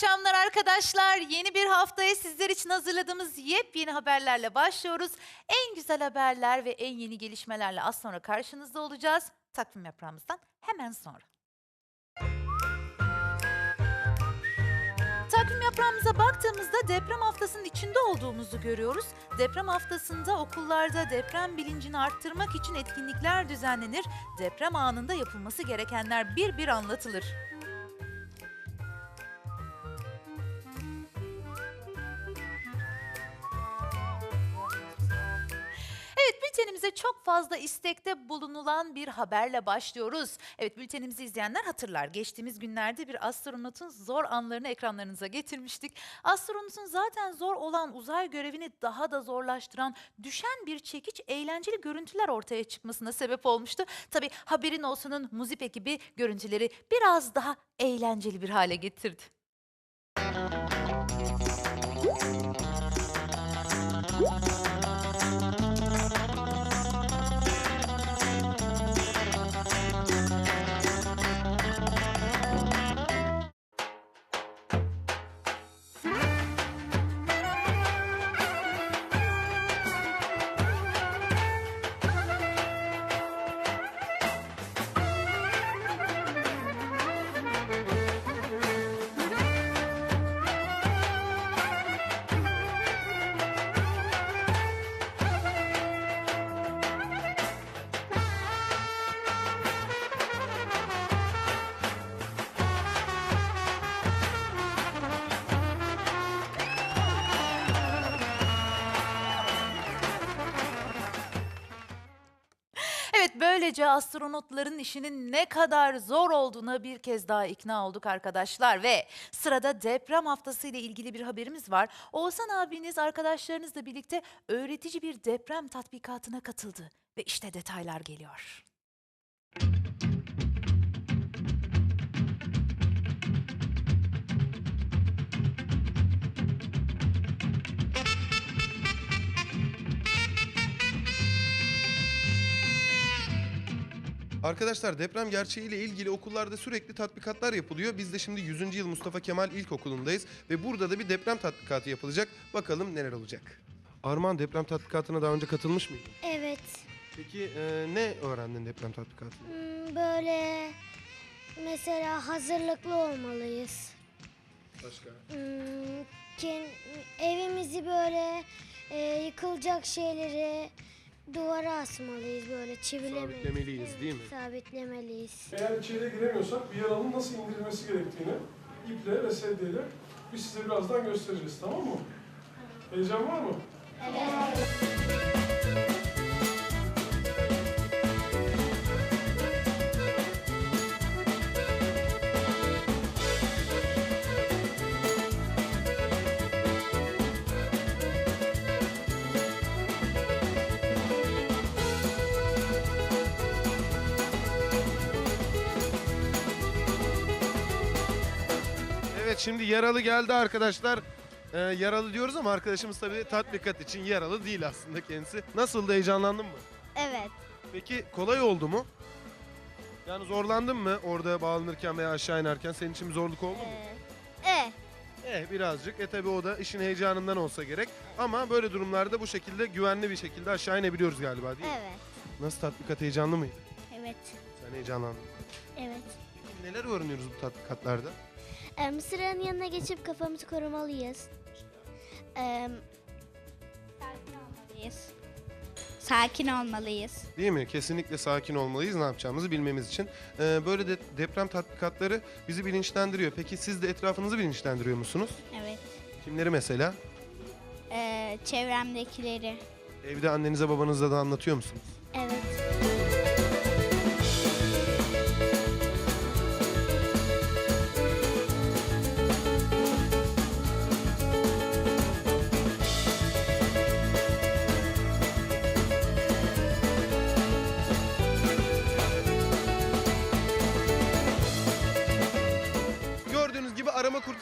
akşamlar arkadaşlar. Yeni bir haftaya sizler için hazırladığımız yepyeni haberlerle başlıyoruz. En güzel haberler ve en yeni gelişmelerle az sonra karşınızda olacağız. Takvim yaprağımızdan hemen sonra. Takvim yaprağımıza baktığımızda deprem haftasının içinde olduğumuzu görüyoruz. Deprem haftasında okullarda deprem bilincini arttırmak için etkinlikler düzenlenir. Deprem anında yapılması gerekenler bir bir anlatılır. Bültenimize çok fazla istekte bulunulan bir haberle başlıyoruz. Evet bültenimizi izleyenler hatırlar. Geçtiğimiz günlerde bir astronotun zor anlarını ekranlarınıza getirmiştik. Astronotun zaten zor olan uzay görevini daha da zorlaştıran düşen bir çekiç eğlenceli görüntüler ortaya çıkmasına sebep olmuştu. Tabi haberin olsunun muzip ekibi görüntüleri biraz daha eğlenceli bir hale getirdi. Evet böylece astronotların işinin ne kadar zor olduğuna bir kez daha ikna olduk arkadaşlar ve sırada deprem haftası ile ilgili bir haberimiz var. Oğuzhan abiniz arkadaşlarınızla birlikte öğretici bir deprem tatbikatına katıldı ve işte detaylar geliyor. Arkadaşlar deprem gerçeğiyle ilgili okullarda sürekli tatbikatlar yapılıyor. Biz de şimdi 100. yıl Mustafa Kemal İlkokulu'ndayız ve burada da bir deprem tatbikatı yapılacak. Bakalım neler olacak. Armağan deprem tatbikatına daha önce katılmış mıydın? Evet. Peki e, ne öğrendin deprem tatbikatında? Hmm, Böyle mesela hazırlıklı olmalıyız. Başka? Hmm, ken- evimizi böyle e, yıkılacak şeyleri duvara asmalıyız böyle çivilemeliyiz. Sabitlemeliyiz, değil mi? Sabitlemeliyiz. Eğer içeriye giremiyorsak bir yaralının nasıl indirilmesi gerektiğini iple ve sedyeyle biz size birazdan göstereceğiz tamam mı? Heyecan var mı? Evet şimdi yaralı geldi arkadaşlar. E, yaralı diyoruz ama arkadaşımız tabii tatbikat için yaralı değil aslında kendisi. Nasıldı heyecanlandın mı? Evet. Peki kolay oldu mu? Yani zorlandın mı orada bağlanırken veya aşağı inerken senin için bir zorluk oldu mu? E. Eh birazcık. E tabi o da işin heyecanından olsa gerek. Ama böyle durumlarda bu şekilde güvenli bir şekilde aşağı inebiliyoruz galiba değil mi? Evet. Nasıl tatbikat heyecanlı mıydı? Evet. Sen heyecanlandın. Evet. Peki neler öğreniyoruz bu tatbikatlarda? Sıranın yanına geçip kafamızı korumalıyız. Sakin olmalıyız. Sakin olmalıyız. Değil mi? Kesinlikle sakin olmalıyız ne yapacağımızı bilmemiz için. Ee, böyle de deprem tatbikatları bizi bilinçlendiriyor. Peki siz de etrafınızı bilinçlendiriyor musunuz? Evet. Kimleri mesela? Ee, çevremdekileri. Evde annenize babanıza da anlatıyor musunuz? Evet.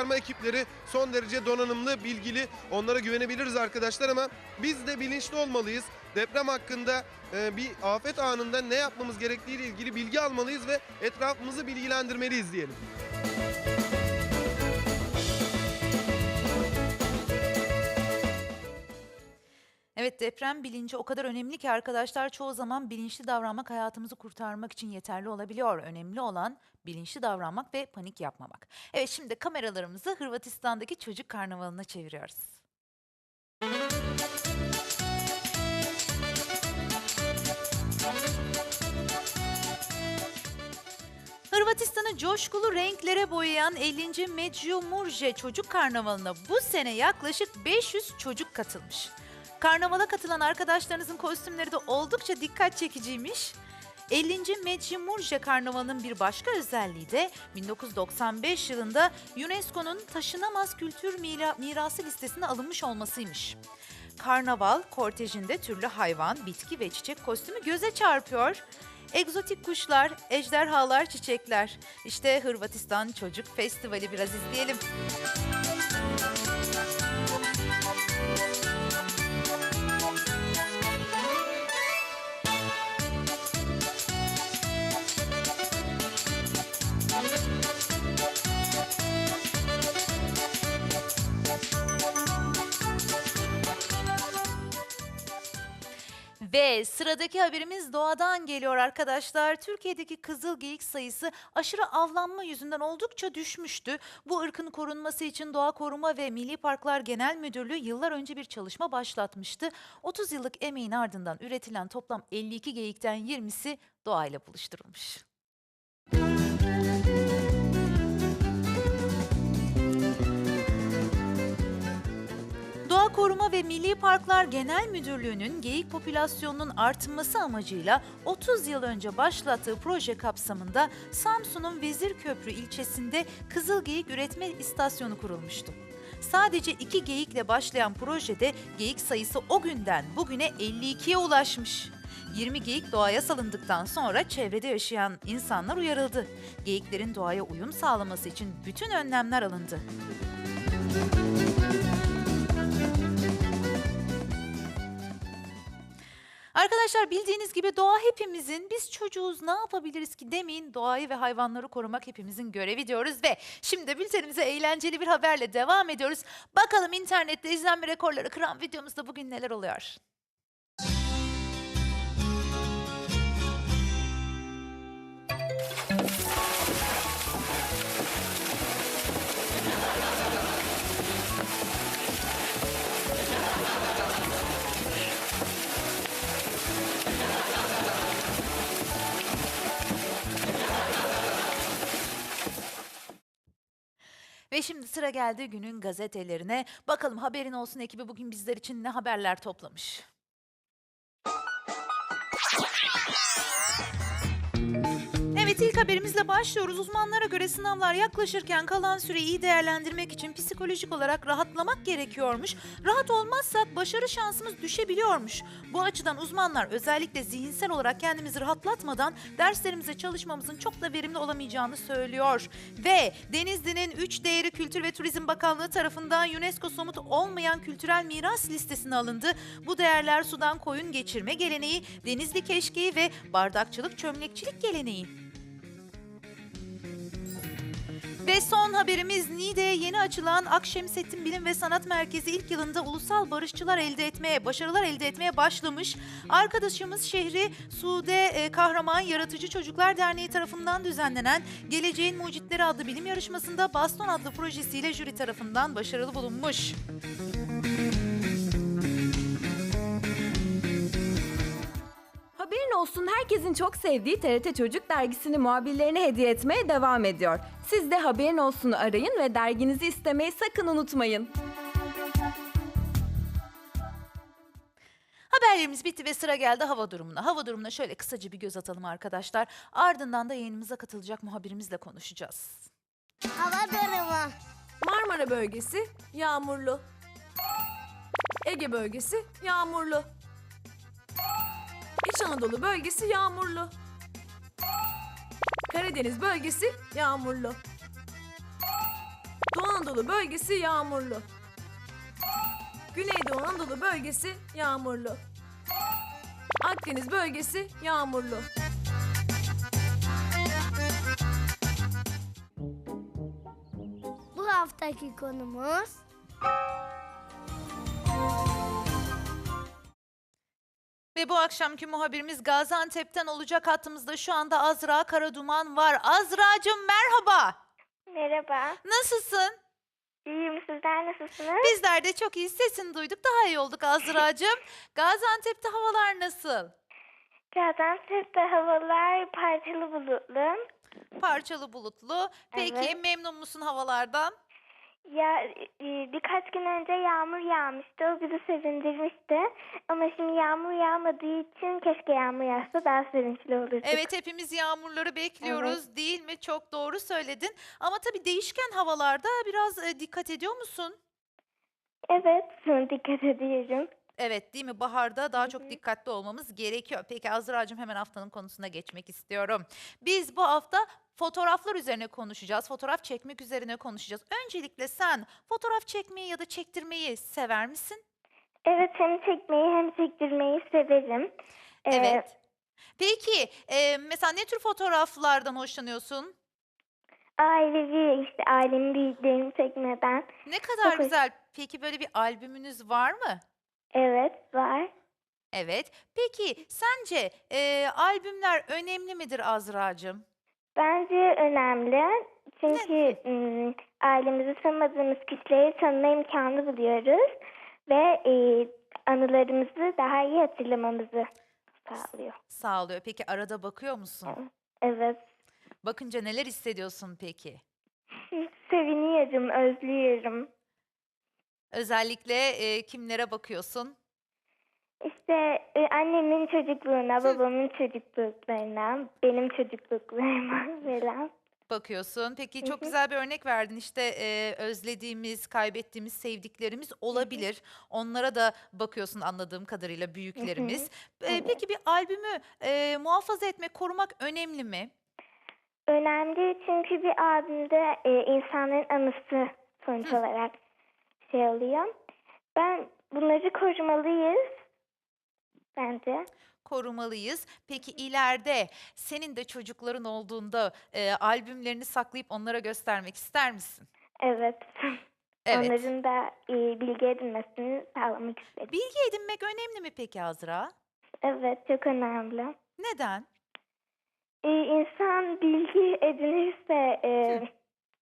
Kurtarma ekipleri son derece donanımlı, bilgili. Onlara güvenebiliriz arkadaşlar ama biz de bilinçli olmalıyız. Deprem hakkında e, bir afet anında ne yapmamız gerektiği ile ilgili bilgi almalıyız ve etrafımızı bilgilendirmeliyiz diyelim. Evet deprem bilinci o kadar önemli ki arkadaşlar çoğu zaman bilinçli davranmak hayatımızı kurtarmak için yeterli olabiliyor. Önemli olan bilinçli davranmak ve panik yapmamak. Evet şimdi kameralarımızı Hırvatistan'daki çocuk karnavalına çeviriyoruz. Hırvatistan'ı coşkulu renklere boyayan 50. Međimurje Çocuk Karnavalı'na bu sene yaklaşık 500 çocuk katılmış. Karnavala katılan arkadaşlarınızın kostümleri de oldukça dikkat çekiciymiş. 50. Međimurje Karnavalı'nın bir başka özelliği de 1995 yılında UNESCO'nun taşınamaz kültür mira- mirası listesine alınmış olmasıymış. Karnaval kortejinde türlü hayvan, bitki ve çiçek kostümü göze çarpıyor. Egzotik kuşlar, ejderhalar, çiçekler. İşte Hırvatistan Çocuk Festivali biraz izleyelim. Ve sıradaki haberimiz doğadan geliyor arkadaşlar. Türkiye'deki kızıl geyik sayısı aşırı avlanma yüzünden oldukça düşmüştü. Bu ırkın korunması için Doğa Koruma ve Milli Parklar Genel Müdürlüğü yıllar önce bir çalışma başlatmıştı. 30 yıllık emeğin ardından üretilen toplam 52 geyikten 20'si doğayla buluşturulmuş. Koruma ve Milli Parklar Genel Müdürlüğü'nün geyik popülasyonunun artması amacıyla 30 yıl önce başlattığı proje kapsamında Samsun'un Vezirköprü ilçesinde Kızıl Geyik Üretme İstasyonu kurulmuştu. Sadece iki geyikle başlayan projede geyik sayısı o günden bugüne 52'ye ulaşmış. 20 geyik doğaya salındıktan sonra çevrede yaşayan insanlar uyarıldı. Geyiklerin doğaya uyum sağlaması için bütün önlemler alındı. Arkadaşlar bildiğiniz gibi doğa hepimizin, biz çocuğuz ne yapabiliriz ki demeyin doğayı ve hayvanları korumak hepimizin görevi diyoruz ve şimdi bültenimize eğlenceli bir haberle devam ediyoruz. Bakalım internette izlenme rekorları kıran videomuzda bugün neler oluyor? Ve şimdi sıra geldi günün gazetelerine. Bakalım haberin olsun ekibi bugün bizler için ne haberler toplamış. Evet ilk haberimizle başlıyoruz. Uzmanlara göre sınavlar yaklaşırken kalan süreyi iyi değerlendirmek için psikolojik olarak rahatlamak gerekiyormuş. Rahat olmazsak başarı şansımız düşebiliyormuş. Bu açıdan uzmanlar özellikle zihinsel olarak kendimizi rahatlatmadan derslerimize çalışmamızın çok da verimli olamayacağını söylüyor. Ve Denizli'nin 3 değeri Kültür ve Turizm Bakanlığı tarafından UNESCO somut olmayan kültürel miras listesine alındı. Bu değerler sudan koyun geçirme geleneği, denizli keşkeği ve bardakçılık çömlekçilik geleneği. Ve son haberimiz Niğde'ye yeni açılan Akşemsettin Bilim ve Sanat Merkezi ilk yılında ulusal barışçılar elde etmeye, başarılar elde etmeye başlamış. Arkadaşımız şehri Sude e, Kahraman Yaratıcı Çocuklar Derneği tarafından düzenlenen Geleceğin Mucitleri adlı bilim yarışmasında Baston adlı projesiyle jüri tarafından başarılı bulunmuş. Olsun herkesin çok sevdiği TRT Çocuk dergisini muhabirlerine hediye etmeye devam ediyor. Siz de Haberin Olsun'u arayın ve derginizi istemeyi sakın unutmayın. Haberlerimiz bitti ve sıra geldi hava durumuna. Hava durumuna şöyle kısaca bir göz atalım arkadaşlar. Ardından da yayınımıza katılacak muhabirimizle konuşacağız. Hava durumu. Marmara bölgesi yağmurlu. Ege bölgesi yağmurlu. İç Anadolu bölgesi yağmurlu. Karadeniz bölgesi yağmurlu. Doğu Anadolu bölgesi yağmurlu. Güneydoğu Anadolu bölgesi yağmurlu. Akdeniz bölgesi yağmurlu. Bu haftaki konumuz Ve bu akşamki muhabirimiz Gaziantep'ten olacak hattımızda şu anda Azra Karaduman var. Azra'cığım merhaba. Merhaba. Nasılsın? İyiyim. Sizler nasılsınız? Bizler de çok iyi sesini duyduk daha iyi olduk Azra'cığım. Gaziantep'te havalar nasıl? Gaziantep'te havalar parçalı bulutlu. Parçalı bulutlu. Peki Evet. memnun musun havalardan? Ya e, birkaç gün önce yağmur yağmıştı. O bizi sevindirmişti. Ama şimdi yağmur yağmadığı için keşke yağmur yağsa daha sevinçli olurduk. Evet hepimiz yağmurları bekliyoruz değil mi? Çok doğru söyledin. Ama tabii değişken havalarda biraz e, dikkat ediyor musun? Evet. Dikkat ediyorum. Evet değil mi? Baharda daha çok dikkatli olmamız gerekiyor. Peki Azra'cığım hemen haftanın konusuna geçmek istiyorum. Biz bu hafta fotoğraflar üzerine konuşacağız. Fotoğraf çekmek üzerine konuşacağız. Öncelikle sen fotoğraf çekmeyi ya da çektirmeyi sever misin? Evet hem çekmeyi hem çektirmeyi severim. Ee, Evet. Peki e, mesela ne tür fotoğraflardan hoşlanıyorsun? Ailevi işte ailemin büyüklerini çekmeden. Ne kadar Çok hoş. güzel. Peki böyle bir albümünüz var mı? Evet var. Evet. Peki sence e, albümler önemli midir Azra'cığım? Bence önemli. Çünkü ım, ailemizi tanımadığımız kişileri tanıma imkanı buluyoruz. Ve e, anılarımızı daha iyi hatırlamamızı sağlıyor. Sağlıyor. Peki arada bakıyor musun? Evet. Bakınca neler hissediyorsun peki? Seviniyorum, özlüyorum. Özellikle e, kimlere bakıyorsun? İşte e, annemin çocukluğuna, babamın çocukluklarına, benim çocukluklarıma falan. Bakıyorsun. Peki çok güzel bir örnek verdin. İşte e, özlediğimiz, kaybettiğimiz sevdiklerimiz olabilir. Onlara da bakıyorsun anladığım kadarıyla büyüklerimiz. E, Evet. Peki bir albümü e, muhafaza etmek, korumak önemli mi? Önemli çünkü bir albümde e, insanların anısı sonuç olarak şey oluyor. Ben bunları korumalıyız bence. korumalıyız. Peki ileride senin de çocukların olduğunda e, albümlerini saklayıp onlara göstermek ister misin? Evet. Evet. Onların da e, bilgi edinmesini sağlamak istedim. Bilgi edinmek önemli mi peki Azra? Evet, çok önemli. Neden? E, insan bilgi edinirse e,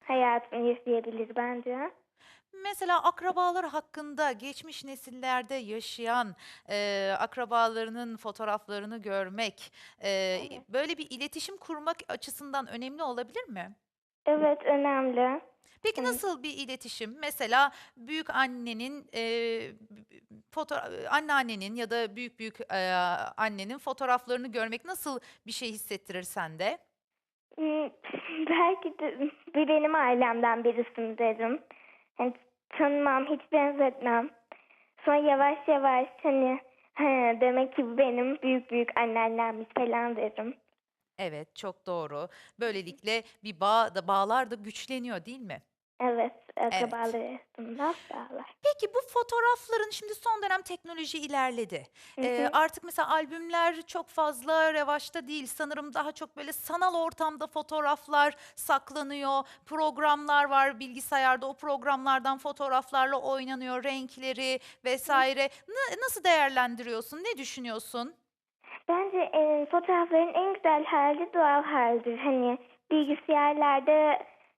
hayatını yaşayabilir bence. Mesela akrabalar hakkında geçmiş nesillerde yaşayan e, akrabalarının fotoğraflarını görmek, e, böyle bir iletişim kurmak açısından önemli olabilir mi? Evet, önemli. Peki nasıl bir iletişim? Mesela büyük annenin e, fotoğraf anneannenin ya da büyük büyük e, annenin fotoğraflarını görmek nasıl bir şey hissettirir sende? Hmm, Belki de bir benim ailemden birisini derim. Hani tanımam, hiç benzetmem. Sonra yavaş yavaş hani "He, demek ki benim büyük büyük anneannemmiş falan derim. Evet, çok doğru. Böylelikle bir bağ da bağlar da güçleniyor, değil mi? Evet, akrabalar arasında sağlar. Peki bu fotoğrafların şimdi son dönem teknoloji ilerledi. Hı Ee, artık mesela albümler çok fazla revaçta değil. Sanırım daha çok böyle sanal ortamda fotoğraflar saklanıyor. Programlar var bilgisayarda. O programlardan fotoğraflarla oynanıyor renkleri vesaire. Na- nasıl değerlendiriyorsun? Ne düşünüyorsun? Bence e, fotoğrafların en güzel hali doğal halidir. Hani bilgisayarlarda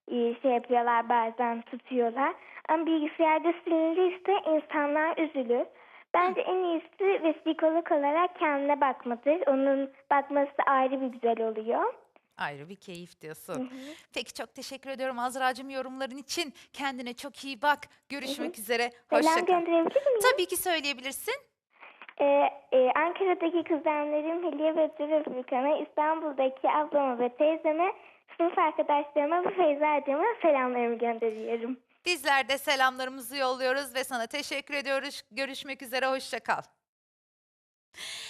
e, şey yapıyorlar bazen tutuyorlar. Ama bilgisayarda silinirse insanlar üzülür. Bence en iyisi vesikalık olarak kendine bakmadır. Onun bakması ayrı bir güzel oluyor. Ayrı bir keyif diyorsun. Peki çok teşekkür ediyorum Azra'cığım yorumların için. Kendine çok iyi bak. Görüşmek üzere. Hoşça Selam kal. gönderebilir miyim? Tabii ki söyleyebilirsin. Ee, e, Ankara'daki kuzenlerim Hülya ve Furkan'a, İstanbul'daki ablama ve teyzeme, sınıf arkadaşlarıma ve Feyza'cığıma selamlarımı gönderiyorum. Bizler de selamlarımızı yolluyoruz ve sana teşekkür ediyoruz. Görüşmek üzere, hoşça kal.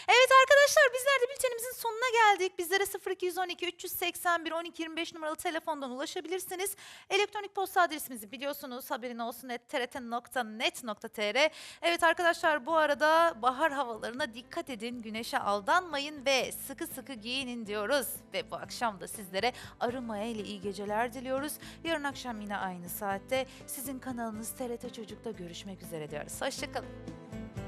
Evet arkadaşlar bizler de bültenimizin sonuna geldik. Bizlere 0212 381 1225 numaralı telefondan ulaşabilirsiniz. Elektronik posta adresimizi biliyorsunuz haberin olsun trt.net.tr Evet arkadaşlar bu arada bahar havalarına dikkat edin. Güneşe aldanmayın ve sıkı sıkı giyinin diyoruz. Ve bu akşam da sizlere arımaya ile iyi geceler diliyoruz. Yarın akşam yine aynı saatte sizin kanalınız TRT Çocuk'ta görüşmek üzere diyoruz. Hoşçakalın.